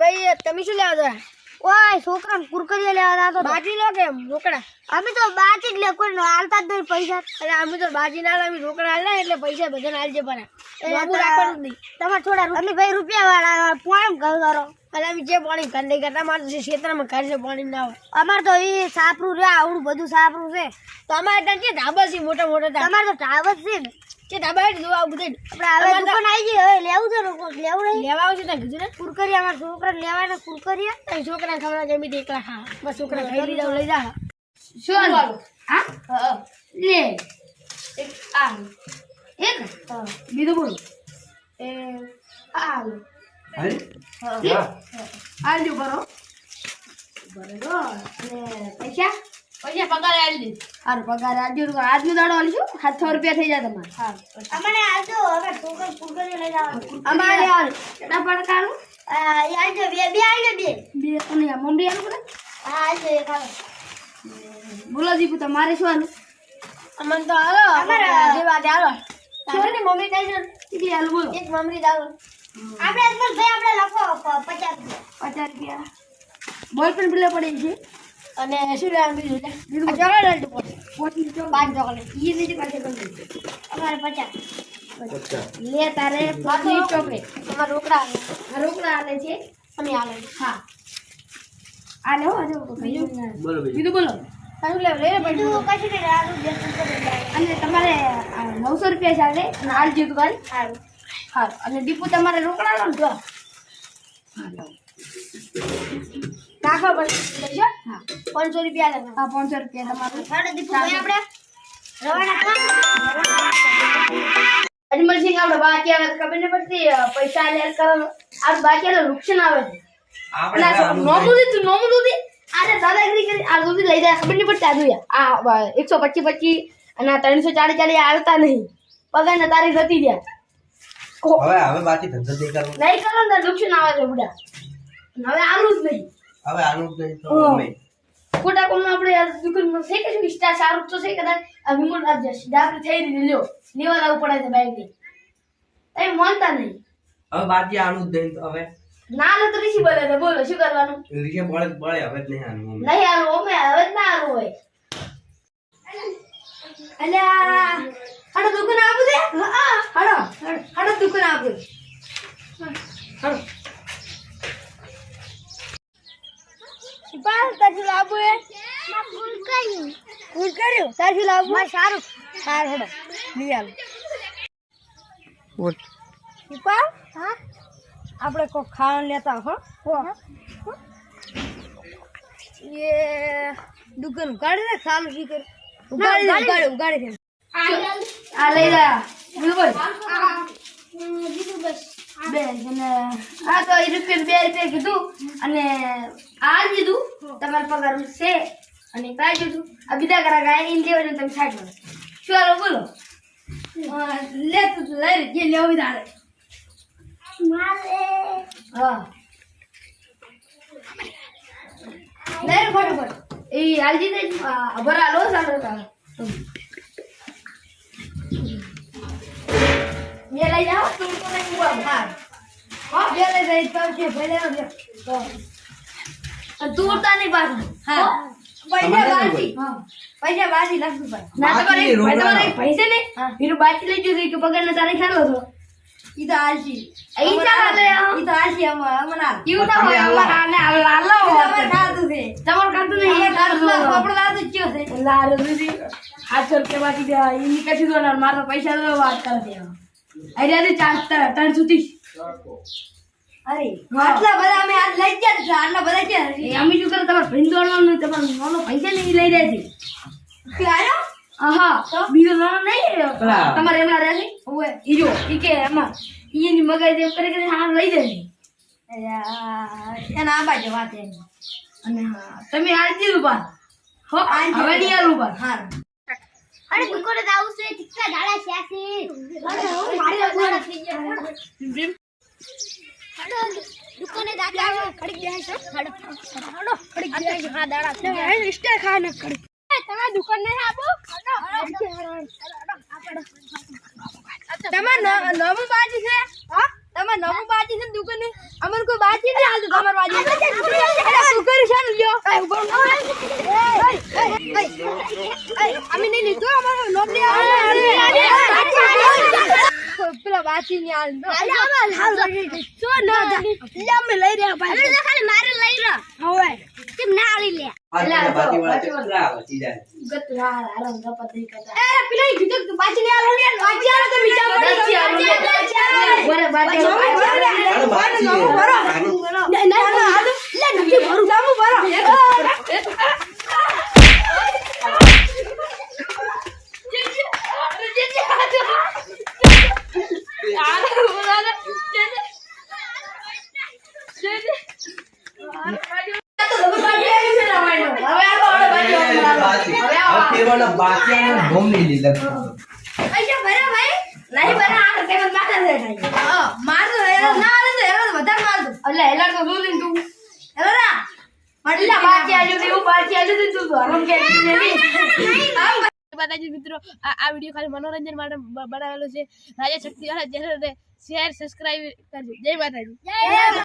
ભાઈ તમે શું લેવા ઓય છોકરા કુરકરીએ લેવા તો. બાજી લો કે રોકડા? અમે તો બાકી જ લે કોઈ હાલતા જ નહીં પૈસા. એટલે અમે તો બાજી ના લાવી રોકડા હાલ એટલે પૈસા બધા હાલજે પણ રાખવાનું નહીં. તમારે થોડા અમે ભાઈ રૂપિયા વાળા પોણ કરો અને અમે જે પાણી ઘર નહીં કરતા અમારે જે ક્ષેત્રમાં ઘર છે પાણી ના હોય. અમારે તો એ સાપરું રે આવડું બધું સાપરું છે. તો અમારે ત્યાં કે ધાબા છે મોટા મોટા તમારે તો ટાવર છે ને. કે ધાબા દો આ આવું બધું. આપણે દુકાન આવી ગઈ હવે લેવું છે લોકો લેવું નહીં. લેવા આવજો ત્યાં કીધું ને. કુરકરી અમારા છોકરા લેવા ને કુરકરી તારી છોકરા ખબર જમી એકલા. ખા બસ છોકરા ખાઈ લીધા લઈ જા. શું હા. લે. એક આ એક બીજું બોલો. એ આ બરો બરોબર પૈસા? પૈસા પગાર આલી દે. હારું પગાર આલજો તો આજનો દાડો આલીશું? સાતસો રૂપિયા થઈ જાય તમારે. હા હવે કુરકરી લઈ જવાનું. અમારે હાલ કેટલા પડકારું આ એ આવજો બે બે આવજો બે. બે અને મમ્મી આલું પડે હા આવજો એક આવે બોલો દીપુ તમારે શું આલું અમને તો હાલો. અમારે- દેવા વાત હાલો. તારી મમ્મી કેટલી આલું બોલો. એક મમ્મી દાલો આપણે ભાઈ આપણે લખો પચાસ રૂપિયા. પચાસ રૂપિયા. બોલ પણ બિલે પડે છે. અને શું લેવાનું બીજું? બીજું ચોકલેટ પાંચ ચોકલેટ. ઈ લીધી પાસે અમારે પચાસ. લે તારે પોચની ચોકલેટ. અમારે રોકડા આવે. રોકડા આવે છે. અમે આવે હા. આલે હો આજે બોલો બીજું. બીજું બોલો. બીજું અને તમારે નવસો રૂપિયા ચાલે અને હાલ જીતું ભાઈ સારું હા. અને દીપુ તમારે રોકડા લો ને પણ હા. પાંચસો રૂપિયા લે હા પાંચસો રૂપિયા તમારે. સાડે દીપુ ભાઈ આપણે. રવાના અજમલ સિંહ આપણે બાકી આવે ખબર નહીં પડતી પૈસા લે કરવાનું આ બાકી એટલે નુકસાન આવે છે. આપણે નોમું દીધું નોમું દૂધી આને દાદાગીરી કરી આ દૂધી લઈ જાય ખબર નહીં પડતી આ દુયા આ એકસો પચીસ પચીસ અને આ ત્રણસો ચાલીસ ચાલીસ આવતા નહીં. પગાર ને તારીખ હતી ત્યાં હવે હવે બાકી ધંધો નહીં કરવો. નહીં કરો ને રુક્ષણ નુકસાન આવે છે બુડા. હવે આવરું જ નહીં. હવે આનું તો અમે ખોટા કોમમાં આપણે આ દુકાનમાં છે કે વિસ્તાર સારું તો છે કદાચ આ વિમોટ આ ડાકરી થઈ રહી લ્યો. લેવા લાવવું પડે છે બાઈકની તમે માનતા નહીં. હવે બાકી આનું જ નહીં હવે. ના લે તો ઋષિ બોલે બોલો શું કરવાનું? ઋષિ બોલે બોલે હવે જ નહીં આનું. નહીં આનું અમે હવે જ ના આનું હોય. અલ્યા હાડો દુકાન આપું દે હા હાડો હાડો દુકાન આપું. હાડો પાસ તારથી લાવવું એ ફૂલ કર્યું કુલ કર્યું? તારથી લાવું મારે સારું. સારું હેડો. લઈ આલો. બોલ. પીપા હા? આપણે કોઈ ખાવાનું લેતા હો. એ દુકાન ઉગાડે ને? સારું શી કરે. ઉગાડે ઉગાડે ઉગાડે છે આ લઈ જા. બિલકુલ બે અને આ તો એ રૂપિયા બે રૂપિયા કીધું અને આ દીધું તમારે પગાર છે. અને કાંઈ દીધું આ બીજા કરા ગાય એને લેવા તમે સાઈડમાં ચાલો બોલો. લે તું તું લઈ જે લેવું તારે. મારે. હા. લઈ ફટાફટ. એ હાલજી દે ભરા લો સાડો તારે. બે લઈ જાઓ. તું તો નહીં હું બહાર હા. બે લઈ જાય તો છે ભલે લે તો. અને તું ઉડતા નહીં પાછું. હા? પૈસા બાજી. પૈસા બાજી લાખ રૂપિયા. ના તમારે બાજી લઈ કે પગાર ચાલો છો ઈ તો આલસી ઈ ચાલે ઈ તો અમાર ઈ હોય. અમાર આને તમારે ખાતું છે. તમારે ખાતું નહીં? એ ખાતું આપણે લાદુ જ છે. લારે દીદી આઠસો રૂપિયા બાકી દે ઈ કશું દો મારે પૈસા દો વાત કરે છે અરે ચાર ત્રણ સુધી. અરે આટલા બધા અમે આજ લઈ ગયા છે આટલા બધા છે એ અમે શું કરે તમારે ભાઈ દોડવાનું તમારે નાનો પૈસા નહીં લઈ જાય છે. કે આયો? આહા બીજો નાનો નહીં તમારે એમના રહે છે? ઓએ ઈ જો ઈ કે એમાં ઈ ની મગાઈ દે કરે લઈ જાય છે. એના આબા જ વાત અને હા તમે આજે પાર હો હવે નહીં આલું પાર હા અરે આવું છે ટીકા ડાળા મારી દુકાન દાદા છે. છે. હા દાડા તમે ને આપો તમારે બાજી છે? હા? તમારે નવું બાજી છે દુકાને? દુકાન કોઈ બાજી નહીં હાલતું તમાર બાજી. તું કરી છે? લ્યો અમે નહીં લીધું અમારો નોટ દે પેલા બાજી ની હાલ નો શું ના અમે લઈ રહ્યા ભાઈ તો ખાલી મારે લઈ રહ્યો હવે કેમ ના આલી લે આ પેલા બાકી વાળા ચકરા આવે સીધા ગત હાર હાર ગપત કરતા એ પેલા કીધું તું બાજી ની હાલ લે બાજી હાલ તો બીજા બાજી હાલ લે. બરે બાજી હાલ. હાલો બાકી આનું બાકી હવે ફેરવાના બાકી આને ગમ નહીં લીધા પૈસા ભર્યા ભાઈ નહીં ભર્યા આ પેમેન્ટ માથે દે હા માર તો હેરો ના આલે તો હેરો વધારે માર દો એટલે એલા તો દૂધ તું હેરો ના એટલે બાજી આલ્યું તું, એવું બાજી આલ્યું તું, તું હરામ કે માતાજી મિત્રો આ આ વીડિયો ખાલી મનોરંજન માટે બનાવેલો છે. રાજા શક્તિવાળા ચેનલને શેર સબસ્ક્રાઈબ કરજો. જય માતાજી. જય